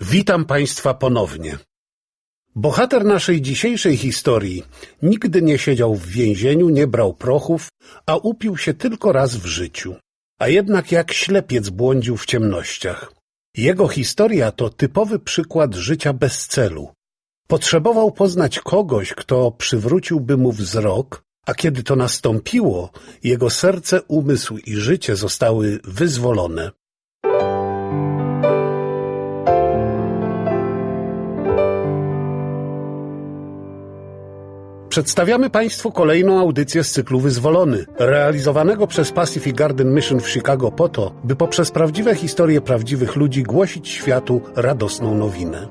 Witam Państwa ponownie. Bohater naszej dzisiejszej historii nigdy nie siedział w więzieniu, nie brał prochów, a upił się tylko raz w życiu. A jednak jak ślepiec błądził w ciemnościach. Jego historia to typowy przykład życia bez celu. Potrzebował poznać kogoś, kto przywróciłby mu wzrok, a kiedy to nastąpiło, jego serce, umysł i życie zostały wyzwolone. Przedstawiamy Państwu kolejną audycję z cyklu Wyzwolony, realizowanego przez Pacific Garden Mission w Chicago po to, by poprzez prawdziwe historie prawdziwych ludzi głosić światu radosną nowinę.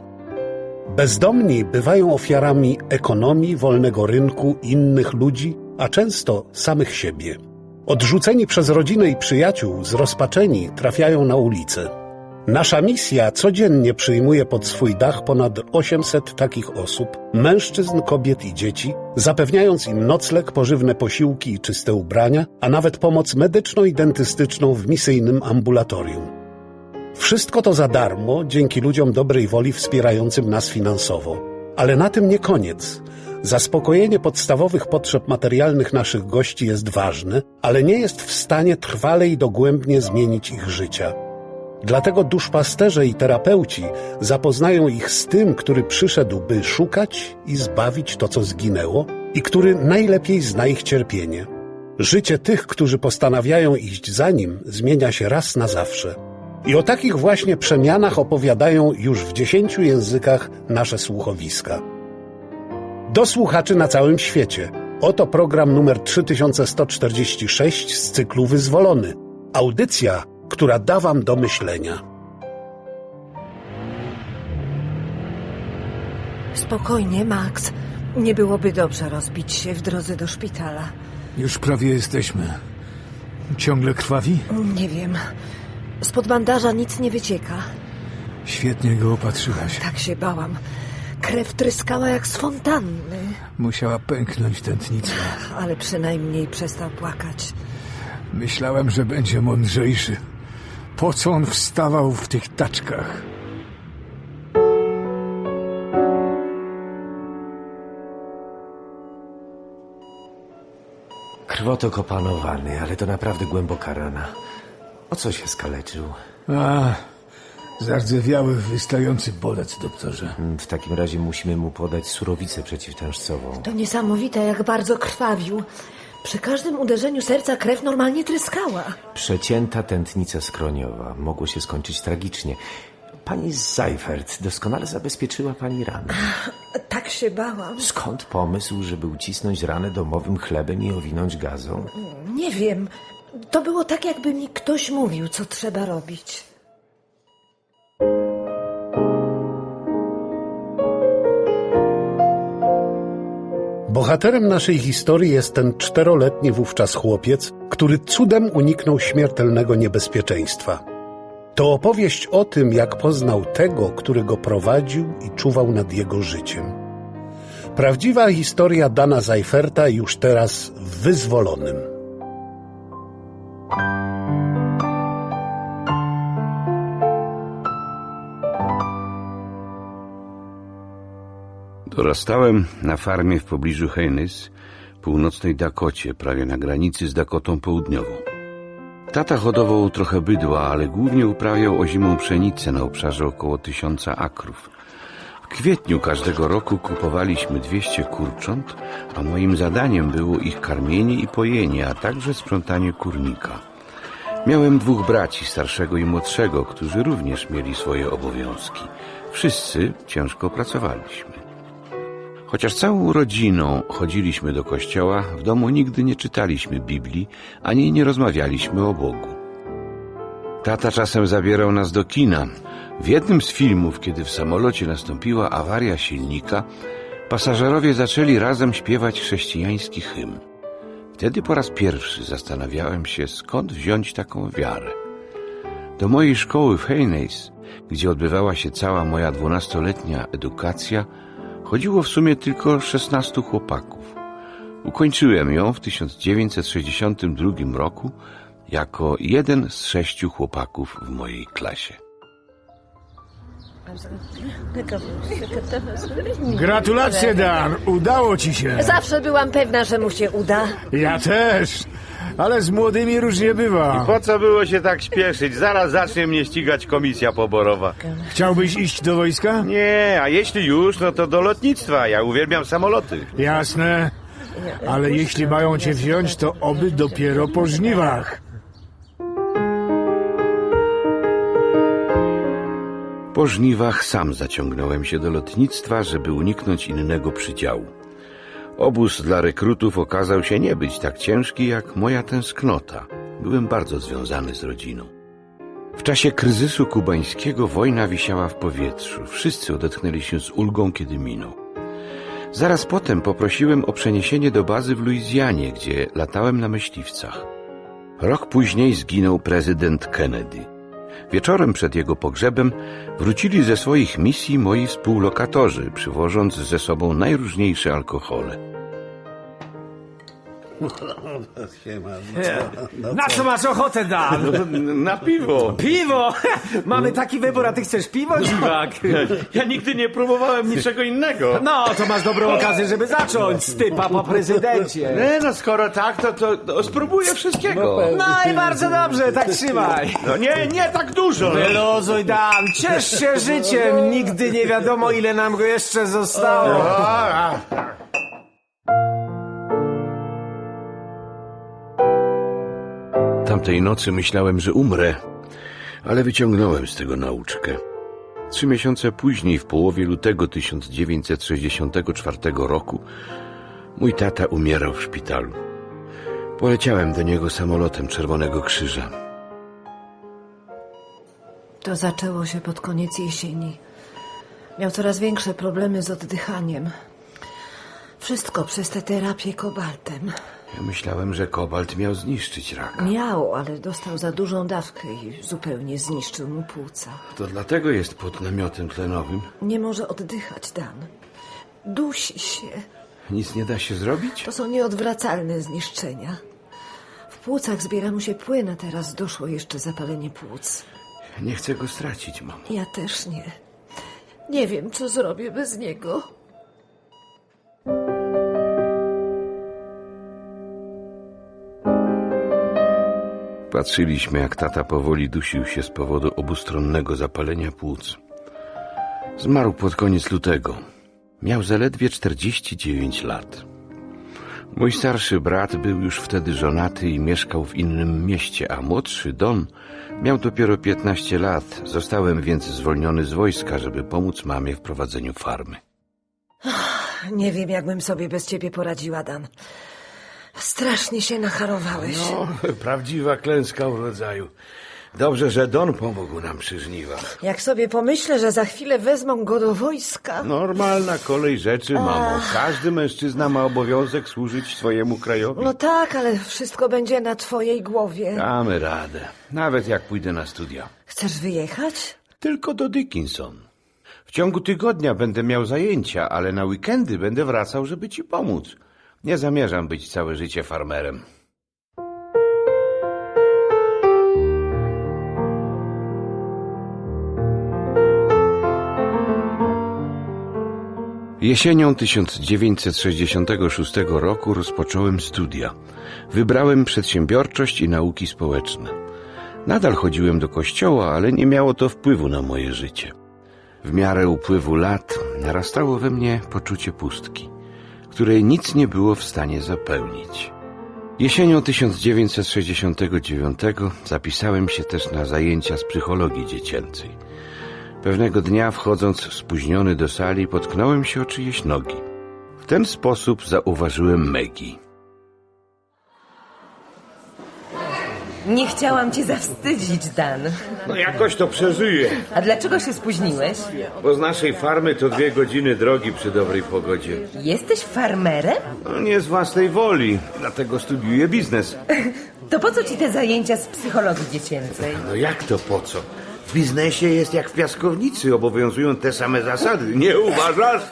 Bezdomni bywają ofiarami ekonomii, wolnego rynku, innych ludzi, a często samych siebie. Odrzuceni przez rodzinę i przyjaciół, zrozpaczeni trafiają na ulicę. Nasza misja codziennie przyjmuje pod swój dach ponad 800 takich osób, mężczyzn, kobiet i dzieci, zapewniając im nocleg, pożywne posiłki i czyste ubrania, a nawet pomoc medyczną i dentystyczną w misyjnym ambulatorium. Wszystko to za darmo, dzięki ludziom dobrej woli wspierającym nas finansowo. Ale na tym nie koniec. Zaspokojenie podstawowych potrzeb materialnych naszych gości jest ważne, ale nie jest w stanie trwale i dogłębnie zmienić ich życia. Dlatego duszpasterze i terapeuci zapoznają ich z tym, który przyszedł, by szukać i zbawić to, co zginęło, i który najlepiej zna ich cierpienie. Życie tych, którzy postanawiają iść za nim, zmienia się raz na zawsze. I o takich właśnie przemianach opowiadają już w dziesięciu językach nasze słuchowiska. Do słuchaczy na całym świecie. Oto program numer 3146 z cyklu Wyzwolony. Audycja, która da wam do myślenia. Spokojnie, Max. Nie byłoby dobrze rozbić się w drodze do szpitala. Już prawie jesteśmy. Ciągle krwawi? Nie wiem. Spod bandaża nic nie wycieka. Świetnie go opatrzyłaś. Tak się bałam. Krew tryskała jak z fontanny, Musiała pęknąć tętnica. ale przynajmniej przestał płakać. Myślałem, że będzie mądrzejszy. Po co on wstawał w tych taczkach? Krwotok opanowany, ale to naprawdę głęboka rana. O co się skaleczył? A, zardzewiały, wystający bolec, doktorze. Mm, W takim razie musimy mu podać surowicę przeciwtężcową. To niesamowite, jak bardzo krwawił. Przy każdym uderzeniu serca krew normalnie tryskała. Przecięta tętnica skroniowa. Mogło się skończyć tragicznie. Pani Seifert doskonale zabezpieczyła pani ranę. Tak się bałam. Skąd pomysł, żeby ucisnąć ranę domowym chlebem i owinąć gazą? Nie wiem. To było tak, jakby mi ktoś mówił, co trzeba robić. Bohaterem naszej historii jest ten czteroletni wówczas chłopiec, który cudem uniknął śmiertelnego niebezpieczeństwa. To opowieść o tym, jak poznał tego, który go prowadził i czuwał nad jego życiem. Prawdziwa historia Dana Zajferta już teraz w wyzwolonym. Dorastałem na farmie w pobliżu Hennys, północnej Dakocie, prawie na granicy z Dakotą Południową. Tata hodował trochę bydła, ale głównie uprawiał ozimą pszenicę na obszarze około tysiąca akrów. W kwietniu każdego roku kupowaliśmy 200 kurcząt, a moim zadaniem było ich karmienie i pojenie, a także sprzątanie kurnika. Miałem dwóch braci, starszego i młodszego, którzy również mieli swoje obowiązki. Wszyscy ciężko pracowaliśmy. Chociaż całą rodziną chodziliśmy do kościoła, w domu nigdy nie czytaliśmy Biblii, ani nie rozmawialiśmy o Bogu. Tata czasem zabierał nas do kina. W jednym z filmów, kiedy w samolocie nastąpiła awaria silnika, pasażerowie zaczęli razem śpiewać chrześcijański hymn. Wtedy po raz pierwszy zastanawiałem się, skąd wziąć taką wiarę. Do mojej szkoły w Hejneis, gdzie odbywała się cała moja dwunastoletnia edukacja, chodziło w sumie tylko 16 chłopaków. Ukończyłem ją w 1962 roku jako jeden z sześciu chłopaków w mojej klasie. Gratulacje, Dan. Udało ci się. Zawsze byłam pewna, że mu się uda. Ja też. Ale z młodymi różnie bywa. Po co było się tak śpieszyć? Zaraz zacznie mnie ścigać komisja poborowa. Chciałbyś iść do wojska? Nie, a jeśli już, no to do lotnictwa. Ja uwielbiam samoloty. Jasne. Ale jeśli mają cię wziąć, to oby dopiero po żniwach. Po żniwach sam zaciągnąłem się do lotnictwa, żeby uniknąć innego przydziału. Obóz dla rekrutów okazał się nie być tak ciężki jak moja tęsknota. Byłem bardzo związany z rodziną. W czasie kryzysu kubańskiego wojna wisiała w powietrzu. Wszyscy odetchnęli się z ulgą, kiedy minął. Zaraz potem poprosiłem o przeniesienie do bazy w Luizjanie, gdzie latałem na myśliwcach. Rok później zginął prezydent Kennedy. Wieczorem przed jego pogrzebem wrócili ze swoich misji moi współlokatorzy, przywożąc ze sobą najróżniejsze alkohole. Na co masz ochotę, Dan? Na piwo! Piwo! Mamy taki wybór, a ty chcesz piwo, dziwak? Ja nigdy nie próbowałem niczego innego. No, to masz dobrą okazję, żeby zacząć z typa po prezydencie. Nie, no skoro tak, to, to, to spróbuję wszystkiego. No i bardzo dobrze, tak trzymaj. No nie, nie tak dużo. Wyluzuj, Dan, ciesz się życiem. Nigdy nie wiadomo, ile nam go jeszcze zostało. Tamtej nocy myślałem, że umrę, ale wyciągnąłem z tego nauczkę. Trzy miesiące później, w połowie lutego 1964 roku, mój tata umierał w szpitalu. Poleciałem do niego samolotem Czerwonego Krzyża. To zaczęło się pod koniec jesieni. Miał coraz większe problemy z oddychaniem. Wszystko przez tę terapię kobaltem. Ja myślałem, że kobalt miał zniszczyć raka. Miał, ale dostał za dużą dawkę i zupełnie zniszczył mu płuca. To dlatego jest pod namiotem tlenowym. Nie może oddychać, Dan. Dusi się. Nic nie da się zrobić? To są nieodwracalne zniszczenia. W płucach zbiera mu się płyn, a teraz doszło jeszcze zapalenie płuc. Nie chcę go stracić, mamo. Ja też nie. Nie wiem, co zrobię bez niego. Patrzyliśmy, jak tata powoli dusił się z powodu obustronnego zapalenia płuc. Zmarł pod koniec lutego. Miał zaledwie 49 lat. Mój starszy brat był już wtedy żonaty i mieszkał w innym mieście, a młodszy Don miał dopiero 15 lat. Zostałem więc zwolniony z wojska, żeby pomóc mamie w prowadzeniu farmy. Nie wiem, jakbym sobie bez ciebie poradziła, Dan. Strasznie się nacharowałeś. No, prawdziwa klęska urodzaju. Dobrze, że Don pomógł nam przy żniwach. Jak sobie pomyślę, że za chwilę wezmą go do wojska. Normalna kolej rzeczy, mamo. Każdy mężczyzna ma obowiązek służyć swojemu krajowi. No tak, ale wszystko będzie na twojej głowie. Damy radę. Nawet jak pójdę na studia. Chcesz wyjechać? Tylko do Dickinson. W ciągu tygodnia będę miał zajęcia, ale na weekendy będę wracał, żeby ci pomóc. Nie zamierzam być całe życie farmerem. Jesienią 1966 roku rozpocząłem studia. Wybrałem przedsiębiorczość i nauki społeczne. Nadal chodziłem do kościoła, ale nie miało to wpływu na moje życie. W miarę upływu lat narastało we mnie poczucie pustki, której nic nie było w stanie zapełnić. Jesienią 1969 zapisałem się też na zajęcia z psychologii dziecięcej. Pewnego dnia, wchodząc spóźniony do sali, potknąłem się o czyjeś nogi. W ten sposób zauważyłem Maggie. Nie chciałam cię zawstydzić, Dan. No jakoś to przeżyję, A dlaczego się spóźniłeś? bo z naszej farmy to dwie godziny drogi przy dobrej pogodzie. Jesteś farmerem? No nie z własnej woli, dlatego studiuję biznes. To po co ci te zajęcia z psychologii dziecięcej? No jak to po co? W biznesie jest jak w piaskownicy, obowiązują te same zasady, nie uważasz?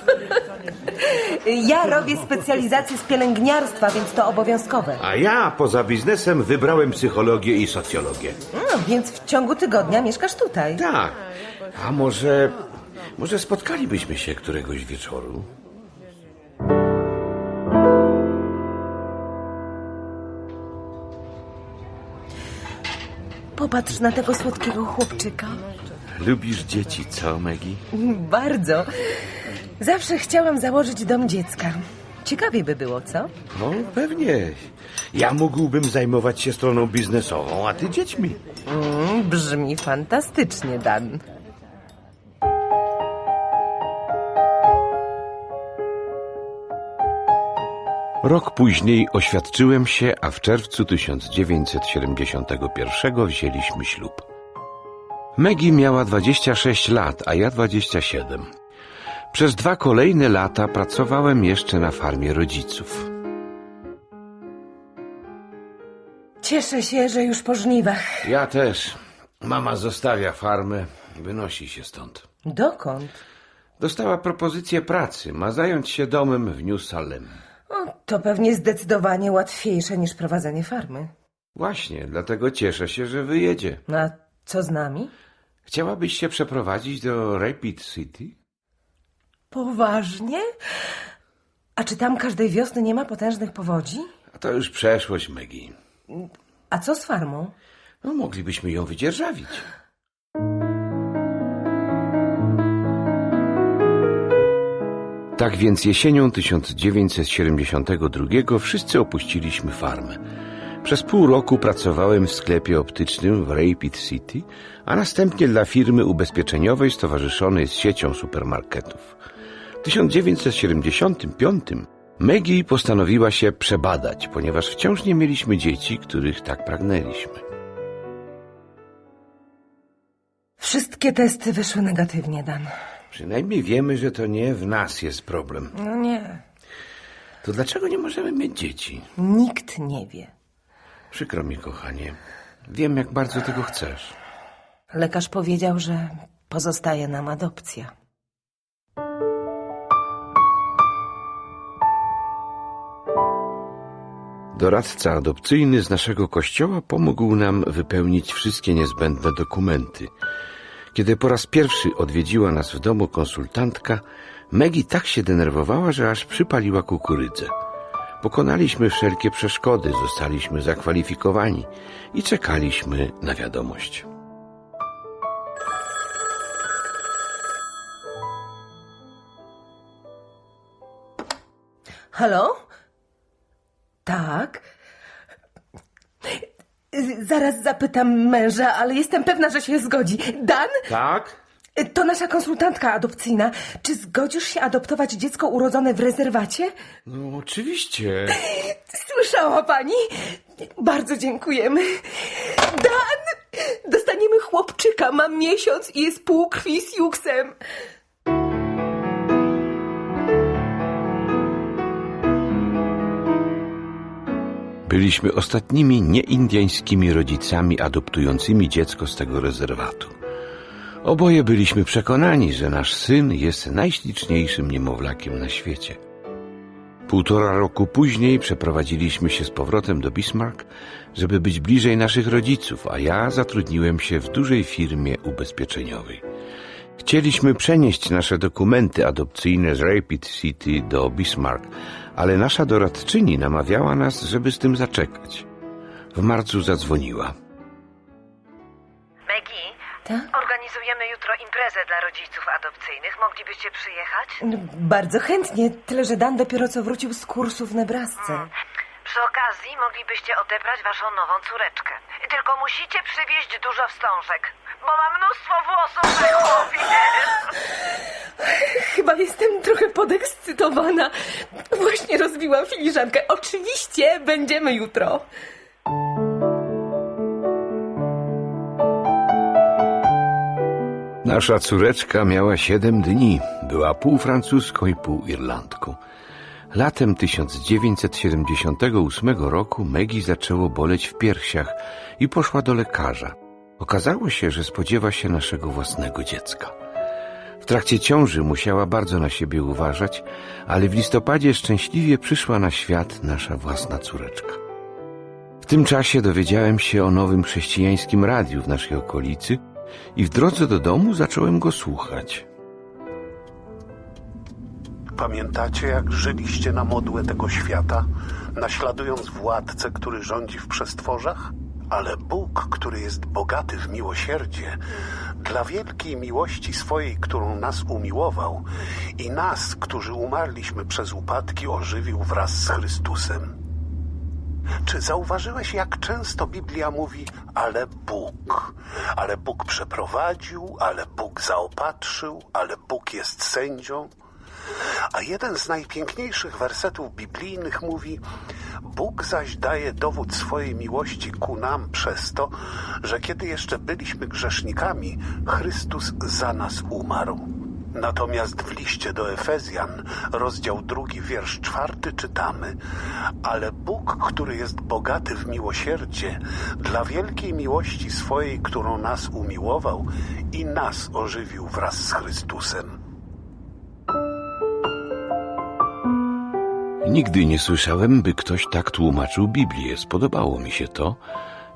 Ja robię specjalizację z pielęgniarstwa, więc to obowiązkowe. A ja poza biznesem wybrałem psychologię i socjologię. No, więc w ciągu tygodnia mieszkasz tutaj. Tak. A może Może spotkalibyśmy się któregoś wieczoru? Popatrz na tego słodkiego chłopczyka. Lubisz dzieci, co, Maggie? Bardzo. Zawsze chciałam założyć dom dziecka. Ciekawie by było, co? No, pewnie. Ja mógłbym zajmować się stroną biznesową, a ty dziećmi. Mm, brzmi fantastycznie, Dan. Rok później oświadczyłem się, a w czerwcu 1971 wzięliśmy ślub. Maggie miała 26 lat, a ja 27. Przez dwa kolejne lata pracowałem jeszcze na farmie rodziców. Cieszę się, że już po żniwach. Ja też. Mama zostawia farmę, wynosi się stąd. Dokąd? Dostała propozycję pracy, ma zająć się domem w New Salem. O, to pewnie zdecydowanie łatwiejsze niż prowadzenie farmy. Właśnie, dlatego cieszę się, że wyjedzie. No a co z nami? Chciałabyś się przeprowadzić do Rapid City? Poważnie? A czy tam każdej wiosny nie ma potężnych powodzi? A to już przeszłość, Maggie. A co z farmą? No, moglibyśmy ją wydzierżawić. Tak więc jesienią 1972 wszyscy opuściliśmy farmę. Przez pół roku pracowałem w sklepie optycznym w Rapid City, a następnie dla firmy ubezpieczeniowej stowarzyszonej z siecią supermarketów. W 1975 Maggie postanowiła się przebadać, ponieważ wciąż nie mieliśmy dzieci, których tak pragnęliśmy. Wszystkie testy wyszły negatywnie, Dan. Przynajmniej wiemy, że to nie w nas jest problem. No nie. To dlaczego nie możemy mieć dzieci? Nikt nie wie. Przykro mi, kochanie. Wiem, jak bardzo tego chcesz. Lekarz powiedział, że pozostaje nam adopcja. Doradca adopcyjny z naszego kościoła pomógł nam wypełnić wszystkie niezbędne dokumenty. Kiedy po raz pierwszy odwiedziła nas w domu konsultantka, Maggie tak się denerwowała, że aż przypaliła kukurydzę. Pokonaliśmy wszelkie przeszkody, zostaliśmy zakwalifikowani i czekaliśmy na wiadomość. Halo? Tak? Zaraz zapytam męża, ale jestem pewna, że się zgodzi. Dan? Tak? To nasza konsultantka adopcyjna. Czy zgodzisz się adoptować dziecko urodzone w rezerwacie? No, oczywiście. Słyszała pani? Bardzo dziękujemy. Dan! Dostaniemy chłopczyka, ma miesiąc i jest pół krwi z juksem. Byliśmy ostatnimi nieindiańskimi rodzicami adoptującymi dziecko z tego rezerwatu. Oboje byliśmy przekonani, że nasz syn jest najśliczniejszym niemowlakiem na świecie. Półtora roku później przeprowadziliśmy się z powrotem do Bismarck, żeby być bliżej naszych rodziców, a ja zatrudniłem się w dużej firmie ubezpieczeniowej. Chcieliśmy przenieść nasze dokumenty adopcyjne z Rapid City do Bismarck, ale nasza doradczyni namawiała nas, żeby z tym zaczekać. W marcu zadzwoniła. Maggie, Tak? organizujemy jutro imprezę dla rodziców adopcyjnych. Moglibyście przyjechać? No, Bardzo chętnie, tyle że Dan dopiero co wrócił z kursu w Nebrasce. Przy okazji moglibyście odebrać waszą nową córeczkę. Tylko musicie przywieźć dużo wstążek, bo ma mnóstwo włosów na głowie. Chyba jestem trochę podekscytowana. Właśnie rozbiłam filiżankę. Oczywiście będziemy jutro. Nasza córeczka miała siedem dni. Była pół francuską i pół Irlandką. Latem 1978 roku Maggie zaczęło boleć w piersiach i poszła do lekarza. Okazało się, że spodziewa się naszego własnego dziecka. W trakcie ciąży musiała bardzo na siebie uważać, ale w listopadzie szczęśliwie przyszła na świat nasza własna córeczka. W tym czasie dowiedziałem się o nowym chrześcijańskim radiu w naszej okolicy i w drodze do domu zacząłem go słuchać. Pamiętacie, jak żyliście na modłę tego świata, naśladując władcę, który rządzi w przestworzach? Ale Bóg, który jest bogaty w miłosierdzie, dla wielkiej miłości swojej, którą nas umiłował i nas, którzy umarliśmy przez upadki, ożywił wraz z Chrystusem. Czy zauważyłeś, jak często Biblia mówi, ale Bóg, ale Bóg przeprowadził, ale Bóg zaopatrzył, ale Bóg jest sędzią? A jeden z najpiękniejszych wersetów biblijnych mówi: Bóg zaś daje dowód swojej miłości ku nam przez to, że kiedy jeszcze byliśmy grzesznikami, Chrystus za nas umarł. Natomiast w liście do Efezjan, rozdział drugi, wiersz czwarty czytamy: Ale Bóg, który jest bogaty w miłosierdzie, dla wielkiej miłości swojej, którą nas umiłował i nas ożywił wraz z Chrystusem. Nigdy nie słyszałem, by ktoś tak tłumaczył Biblię. Spodobało mi się to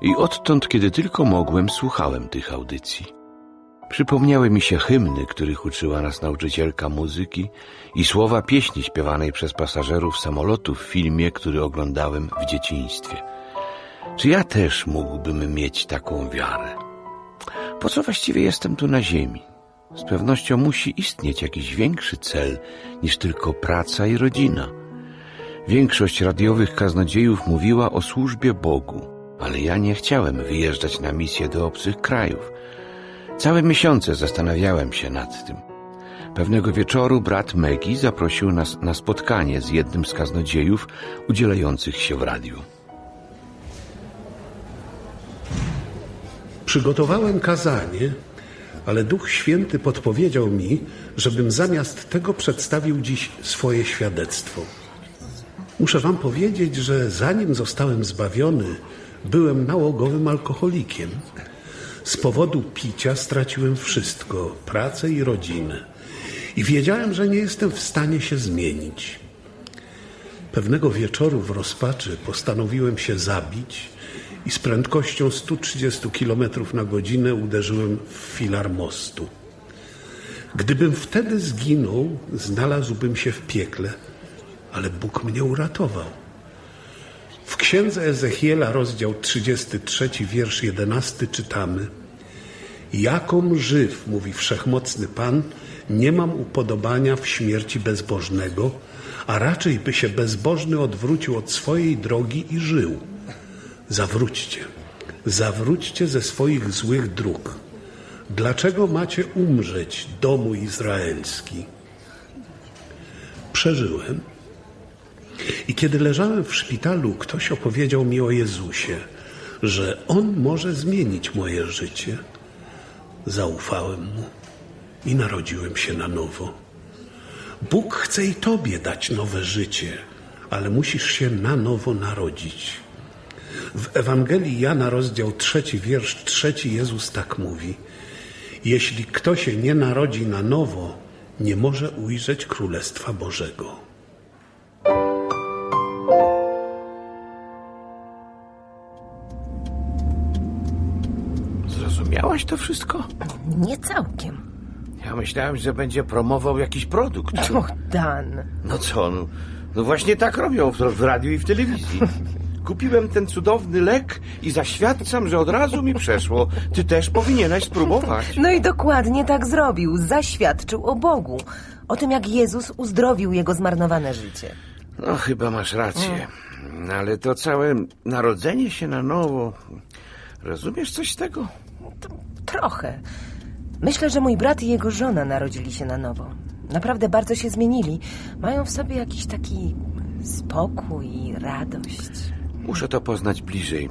i odtąd, kiedy tylko mogłem, słuchałem tych audycji. Przypomniały mi się hymny, których uczyła nas nauczycielka muzyki i słowa pieśni śpiewanej przez pasażerów samolotu w filmie, który oglądałem w dzieciństwie. Czy ja też mógłbym mieć taką wiarę? Po co właściwie jestem tu na ziemi? Z pewnością musi istnieć jakiś większy cel niż tylko praca i rodzina. Większość radiowych kaznodziejów mówiła o służbie Bogu, ale ja nie chciałem wyjeżdżać na misję do obcych krajów. Całe miesiące zastanawiałem się nad tym. Pewnego wieczoru brat Megi zaprosił nas na spotkanie z jednym z kaznodziejów udzielających się w radiu. Przygotowałem kazanie, ale Duch Święty podpowiedział mi, żebym zamiast tego przedstawił dziś swoje świadectwo. Muszę Wam powiedzieć, że zanim zostałem zbawiony, byłem nałogowym alkoholikiem. Z powodu picia straciłem wszystko pracę i rodzinę. I wiedziałem, że nie jestem w stanie się zmienić. Pewnego wieczoru w rozpaczy postanowiłem się zabić i z prędkością 130 km na godzinę uderzyłem w filar mostu. Gdybym wtedy zginął, znalazłbym się w piekle, ale Bóg mnie uratował. W księdze Ezechiela, rozdział 33, wiersz 11 czytamy: Jakom żyw, mówi wszechmocny Pan, nie mam upodobania w śmierci bezbożnego, a raczej by się bezbożny odwrócił od swojej drogi i żył. Zawróćcie, zawróćcie ze swoich złych dróg. Dlaczego macie umrzeć, domu izraelski? Przeżyłem. I kiedy leżałem w szpitalu, ktoś opowiedział mi o Jezusie, że On może zmienić moje życie. Zaufałem Mu i narodziłem się na nowo. Bóg chce i Tobie dać nowe życie, ale musisz się na nowo narodzić. W Ewangelii Jana, rozdział trzeci, wiersz trzeci, Jezus tak mówi: Jeśli kto się nie narodzi na nowo, nie może ujrzeć Królestwa Bożego. To wszystko? Nie całkiem. Ja myślałem, że będzie promował jakiś produkt. Och, Dan. No co, no, no właśnie tak robią w, w radiu i w telewizji. Kupiłem ten cudowny lek i zaświadczam, że od razu mi przeszło. Ty też powinieneś spróbować. No i dokładnie tak zrobił. Zaświadczył o Bogu. O tym, jak Jezus uzdrowił jego zmarnowane życie. No chyba masz rację. No, Ale to całe narodzenie się na nowo. Rozumiesz coś z tego? Trochę. Myślę, że mój brat i jego żona narodzili się na nowo. Naprawdę bardzo się zmienili. Mają w sobie jakiś taki spokój i radość. Muszę to poznać bliżej.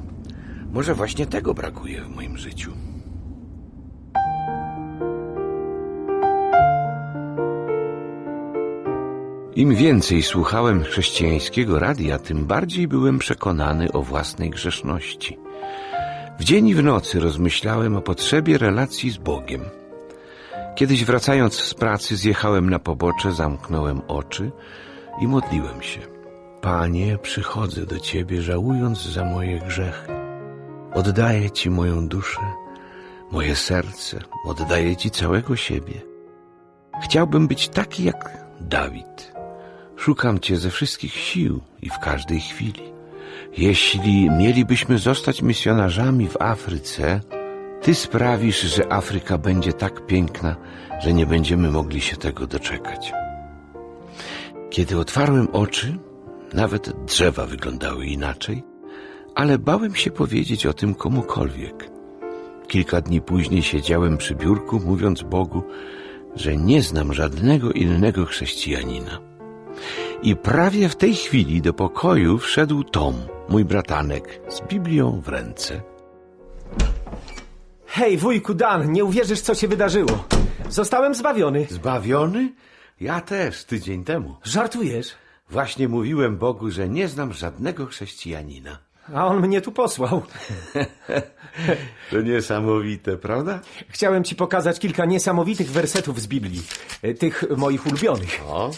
Może właśnie tego brakuje w moim życiu. Im więcej słuchałem chrześcijańskiego radia, tym bardziej byłem przekonany o własnej grzeszności. W dzień i w nocy rozmyślałem o potrzebie relacji z Bogiem. Kiedyś wracając z pracy zjechałem na pobocze, zamknąłem oczy i modliłem się. Panie, przychodzę do Ciebie, żałując za moje grzechy. Oddaję Ci moją duszę, moje serce, oddaję Ci całego siebie. Chciałbym być taki jak Dawid, Szukam Cię ze wszystkich sił i w każdej chwili. Jeśli mielibyśmy zostać misjonarzami w Afryce, Ty sprawisz, że Afryka będzie tak piękna, że nie będziemy mogli się tego doczekać. Kiedy otwarłem oczy, nawet drzewa wyglądały inaczej, ale bałem się powiedzieć o tym komukolwiek. Kilka dni później siedziałem przy biurku, mówiąc Bogu, że nie znam żadnego innego chrześcijanina. I prawie w tej chwili do pokoju wszedł Tom, mój bratanek, z Biblią w ręce. Hej, wujku Dan, nie uwierzysz, co się wydarzyło. Zostałem zbawiony. Zbawiony? Ja też, tydzień temu. Żartujesz? Właśnie mówiłem Bogu, że nie znam żadnego chrześcijanina. A on mnie tu posłał. To niesamowite, prawda? Chciałem ci pokazać kilka niesamowitych wersetów z Biblii. e, Tych moich ulubionych. O,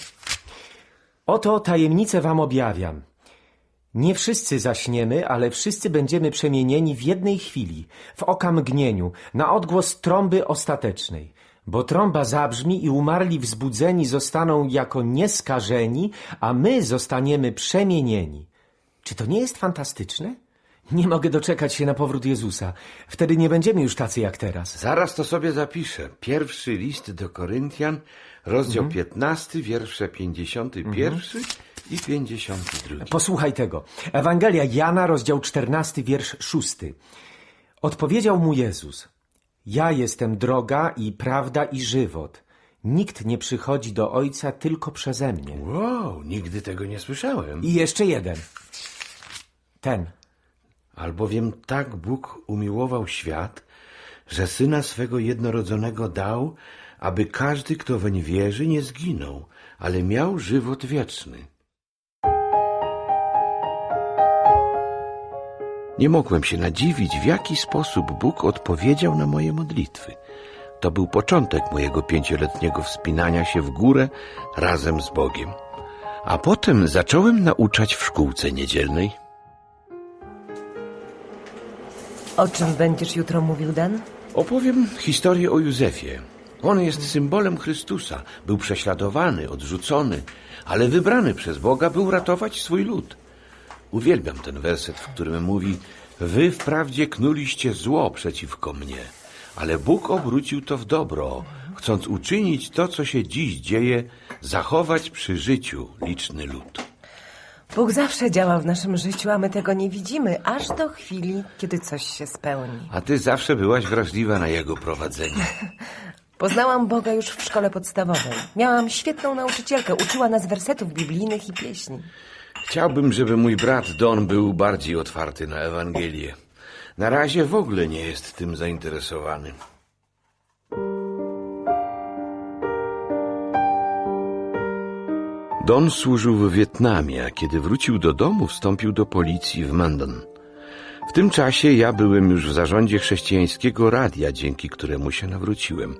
Oto tajemnicę wam objawiam. Nie wszyscy zaśniemy, ale wszyscy będziemy przemienieni w jednej chwili, w okamgnieniu, na odgłos trąby ostatecznej. Bo trąba zabrzmi i umarli wzbudzeni zostaną jako nieskażeni, a my zostaniemy przemienieni. Czy to nie jest fantastyczne? Nie mogę doczekać się na powrót Jezusa. Wtedy nie będziemy już tacy jak teraz. zaraz to sobie zapiszę. Pierwszy list do Koryntian, rozdział 15, wiersze 51 i 52. Posłuchaj tego. Ewangelia Jana, rozdział 14, wiersz 6. Odpowiedział mu Jezus: Ja jestem droga i prawda i żywot. Nikt nie przychodzi do Ojca tylko przeze mnie. Wow, nigdy tego nie słyszałem. I jeszcze jeden. Ten. Albowiem tak Bóg umiłował świat, że Syna swego jednorodzonego dał, aby każdy, kto weń wierzy, nie zginął, ale miał żywot wieczny. Nie mogłem się nadziwić, w jaki sposób Bóg odpowiedział na moje modlitwy. To był początek mojego pięcioletniego wspinania się w górę razem z Bogiem. A potem zacząłem nauczać w szkółce niedzielnej. O czym będziesz jutro mówił, Dan? Opowiem historię o Józefie. On jest symbolem Chrystusa. Był prześladowany, odrzucony, ale wybrany przez Boga, by uratować swój lud. Uwielbiam ten werset, w którym mówi: Wy wprawdzie knuliście zło przeciwko mnie, ale Bóg obrócił to w dobro, chcąc uczynić to, co się dziś dzieje, zachować przy życiu liczny lud. Bóg zawsze działa w naszym życiu, a my tego nie widzimy, aż do chwili, kiedy coś się spełni. A ty zawsze byłaś wrażliwa na jego prowadzenie. Poznałam Boga już w szkole podstawowej. Miałam świetną nauczycielkę, uczyła nas wersetów biblijnych i pieśni. Chciałbym, żeby mój brat Don był bardziej otwarty na Ewangelię. Na razie w ogóle nie jest tym zainteresowany. Don służył w Wietnamie, a kiedy wrócił do domu, wstąpił do policji w Mandan. W tym czasie ja byłem już w zarządzie chrześcijańskiego radia, dzięki któremu się nawróciłem.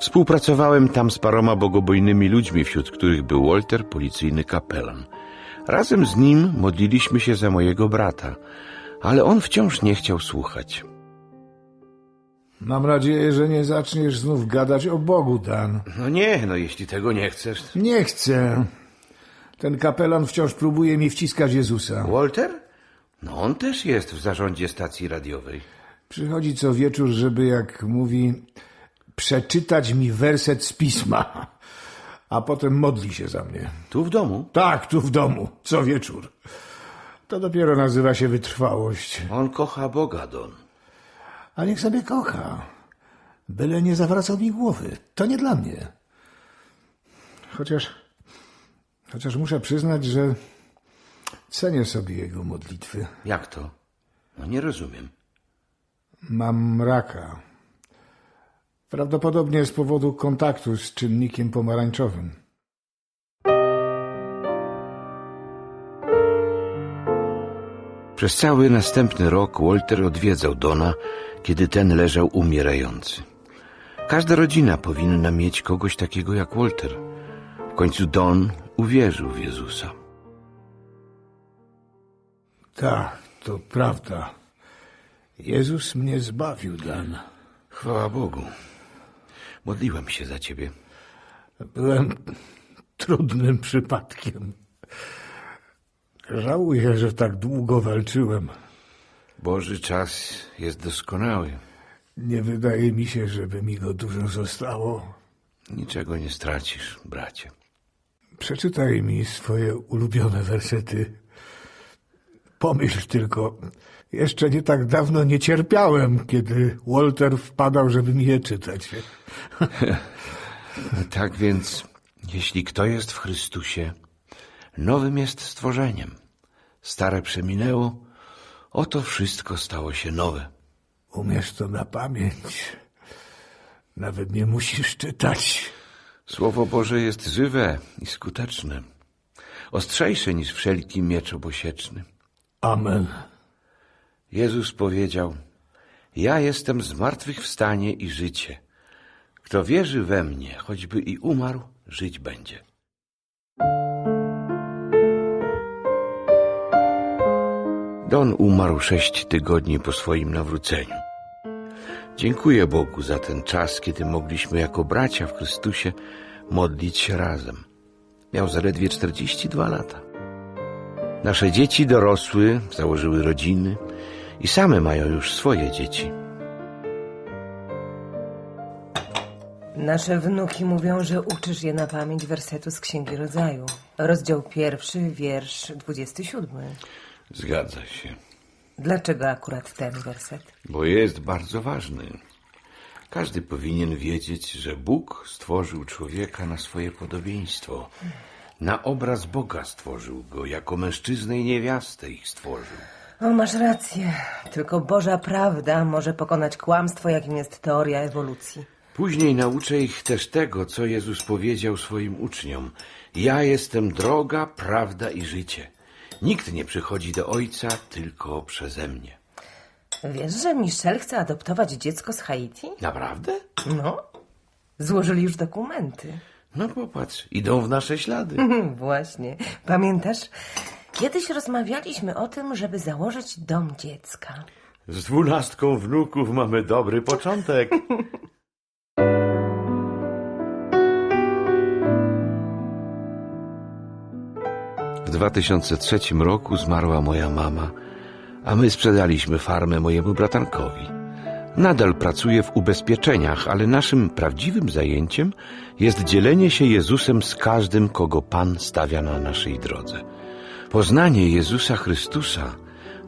Współpracowałem tam z paroma bogobojnymi ludźmi, wśród których był Walter, policyjny kapelan. Razem z nim modliliśmy się za mojego brata, ale on wciąż nie chciał słuchać. Mam nadzieję, że nie zaczniesz znów gadać o Bogu, Dan. No nie, no jeśli tego nie chcesz. Nie chcę. Ten kapelan wciąż próbuje mi wciskać Jezusa. Walter? No on też jest w zarządzie stacji radiowej. Przychodzi co wieczór, żeby, jak mówi, przeczytać mi werset z pisma, a potem modli się za mnie. Tu w domu? Tak, tu w domu, co wieczór. To dopiero nazywa się wytrwałość. On kocha Boga, Don. A niech sobie kocha. Byle nie zawracał mi głowy. To nie dla mnie. Chociaż, chociaż muszę przyznać, że cenię sobie jego modlitwy. Jak to? No nie rozumiem. Mam raka. Prawdopodobnie z powodu kontaktu z czynnikiem pomarańczowym. Przez cały następny rok Walter odwiedzał Dona, kiedy ten leżał umierający. Każda rodzina powinna mieć kogoś takiego jak Walter. W końcu Don uwierzył w Jezusa. Tak, to prawda. Jezus mnie zbawił, Dan. Chwała Bogu. Modliłem się za ciebie. Byłem trudnym przypadkiem. Żałuję, że tak długo walczyłem. Boży czas jest doskonały. Nie wydaje mi się, żeby mi go dużo zostało. Niczego nie stracisz, bracie. Przeczytaj mi swoje ulubione wersety. Pomyśl tylko, jeszcze nie tak dawno nie cierpiałem, kiedy Walter wpadał, żeby mi je czytać. Tak więc, jeśli kto jest w Chrystusie, nowym jest stworzeniem. Stare przeminęło, oto wszystko stało się nowe. Umiesz to na pamięć. Nawet nie musisz czytać. Słowo Boże jest żywe i skuteczne, ostrzejsze niż wszelki miecz obosieczny. Amen. Jezus powiedział, ja jestem zmartwychwstanie i życie. Kto wierzy we mnie, choćby i umarł, żyć będzie. Don umarł sześć tygodni po swoim nawróceniu. Dziękuję Bogu za ten czas, kiedy mogliśmy jako bracia w Chrystusie modlić się razem. Miał zaledwie 42 lata. Nasze dzieci dorosły, założyły rodziny i same mają już swoje dzieci. Nasze wnuki mówią, że uczysz je na pamięć wersetu z Księgi Rodzaju. Rozdział pierwszy, wiersz dwudziesty siódmy. Zgadza się, Dlaczego akurat ten werset? bo jest bardzo ważny. Każdy powinien wiedzieć, że Bóg stworzył człowieka na swoje podobieństwo. Na obraz Boga stworzył go, jako mężczyznę i niewiastę ich stworzył. O, masz rację. Tylko Boża prawda może pokonać kłamstwo, jakim jest teoria ewolucji. Później nauczę ich też tego, co Jezus powiedział swoim uczniom. Ja jestem droga, prawda i życie. Nikt nie przychodzi do Ojca tylko przeze mnie. Wiesz, że Michelle chce adoptować dziecko z Haiti? Naprawdę? No. Złożyli już dokumenty. No popatrz, idą w nasze ślady. Właśnie. Pamiętasz? Kiedyś rozmawialiśmy o tym, żeby założyć dom dziecka. Z dwunastką wnuków mamy dobry początek. W 2003 roku zmarła moja mama, a my sprzedaliśmy farmę mojemu bratankowi. Nadal pracuję w ubezpieczeniach, ale naszym prawdziwym zajęciem jest dzielenie się Jezusem z każdym, kogo Pan stawia na naszej drodze. Poznanie Jezusa Chrystusa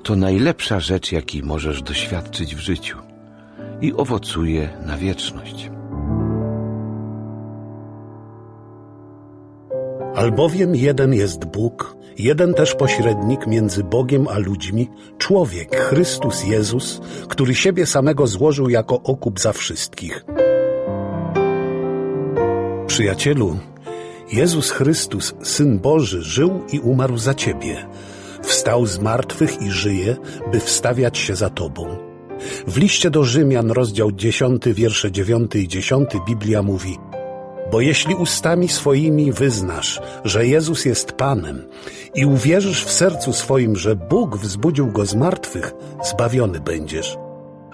to najlepsza rzecz, jakiej możesz doświadczyć w życiu i owocuje na wieczność. Albowiem jeden jest Bóg, jeden też pośrednik między Bogiem a ludźmi, człowiek, Chrystus Jezus, który siebie samego złożył jako okup za wszystkich. Przyjacielu, Jezus Chrystus, Syn Boży, żył i umarł za ciebie. Wstał z martwych i żyje, by wstawiać się za tobą. W liście do Rzymian, rozdział 10, wiersze 9 i 10 Biblia mówi Bo jeśli ustami swoimi wyznasz, że Jezus jest Panem i uwierzysz w sercu swoim, że Bóg wzbudził Go z martwych, zbawiony będziesz.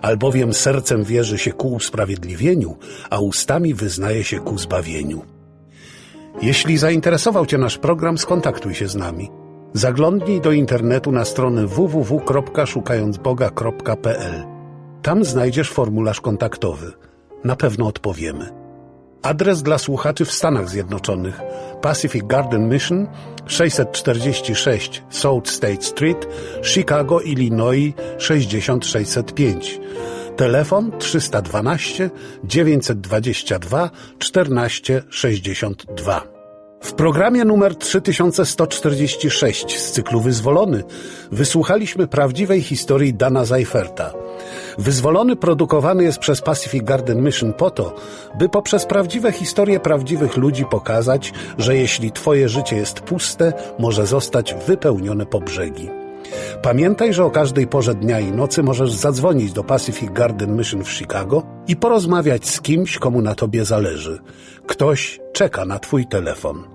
Albowiem sercem wierzy się ku usprawiedliwieniu, a ustami wyznaje się ku zbawieniu. Jeśli zainteresował Cię nasz program, skontaktuj się z nami. Zaglądnij do internetu na stronę www.szukającboga.pl. Tam znajdziesz formularz kontaktowy. Na pewno odpowiemy. Adres dla słuchaczy w Stanach Zjednoczonych Pacific Garden Mission 646 South State Street, Chicago, Illinois 60605. Telefon 312 922 1462. W programie numer 3146 z cyklu Wyzwolony wysłuchaliśmy prawdziwej historii Dana Zajferta. Wyzwolony produkowany jest przez Pacific Garden Mission po to, by poprzez prawdziwe historie prawdziwych ludzi pokazać, że jeśli Twoje życie jest puste, może zostać wypełnione po brzegi. Pamiętaj, że o każdej porze dnia i nocy możesz zadzwonić do Pacific Garden Mission w Chicago i porozmawiać z kimś, komu na Tobie zależy. Ktoś czeka na Twój telefon.